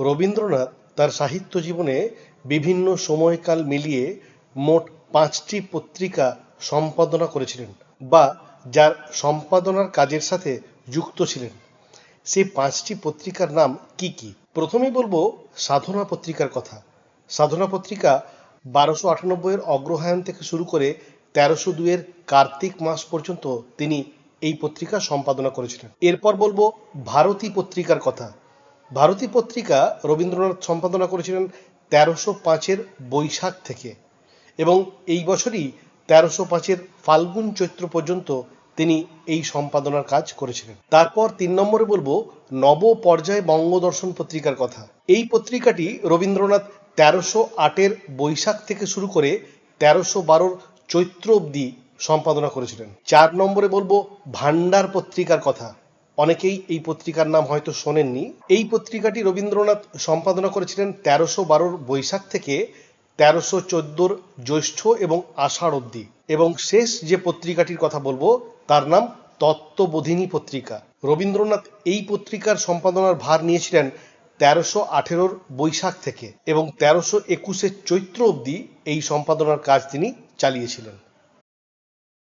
রবীন্দ্রনাথ তার সাহিত্য জীবনে বিভিন্ন সময়কাল মিলিয়ে মোট পাঁচটি পত্রিকা সম্পাদনা করেছিলেন বা যার সম্পাদনার কাজের সাথে যুক্ত ছিলেন। সেই পাঁচটি পত্রিকার নাম কি কি? প্রথমেই বলব সাধনা পত্রিকার কথা। সাধনা পত্রিকা বারোশো আটানব্বইয়ের অগ্রহায়ণ থেকে শুরু করে তেরোশো দুইয়ের কার্তিক মাস পর্যন্ত তিনি এই পত্রিকা সম্পাদনা করেছিলেন। এরপর বলব ভারতী পত্রিকার কথা। ভারতী পত্রিকা রবীন্দ্রনাথ সম্পাদনা করেছিলেন তেরোশো পাঁচের বৈশাখ থেকে এবং এই বছরই তেরোশো পাঁচের ফাল্গুন চৈত্র পর্যন্ত তিনি এই সম্পাদনার কাজ করেছিলেন। তারপর তিন নম্বরে বলব নব পর্যায় বঙ্গদর্শন পত্রিকার কথা। এই পত্রিকাটি রবীন্দ্রনাথ তেরোশো আটের বৈশাখ থেকে শুরু করে তেরোশো বারোর চৈত্র অবধি সম্পাদনা করেছিলেন। চার নম্বরে বলব ভান্ডার পত্রিকার কথা। অনেকেই এই পত্রিকার নাম হয়তো শোনেননি। এই পত্রিকাটি রবীন্দ্রনাথ সম্পাদনা করেছিলেন তেরোশো বারোর বৈশাখ থেকে তেরোশো চোদ্দোর জ্যৈষ্ঠ এবং আষাঢ় অবধি। এবং শেষ যে পত্রিকাটির কথা বলব, তার নাম তত্ত্ববোধিনী পত্রিকা। রবীন্দ্রনাথ এই পত্রিকার সম্পাদনার ভার নিয়েছিলেন তেরোশো আঠেরোর বৈশাখ থেকে এবং তেরোশো একুশের চৈত্র অবধি এই সম্পাদনার কাজ তিনি চালিয়েছিলেন।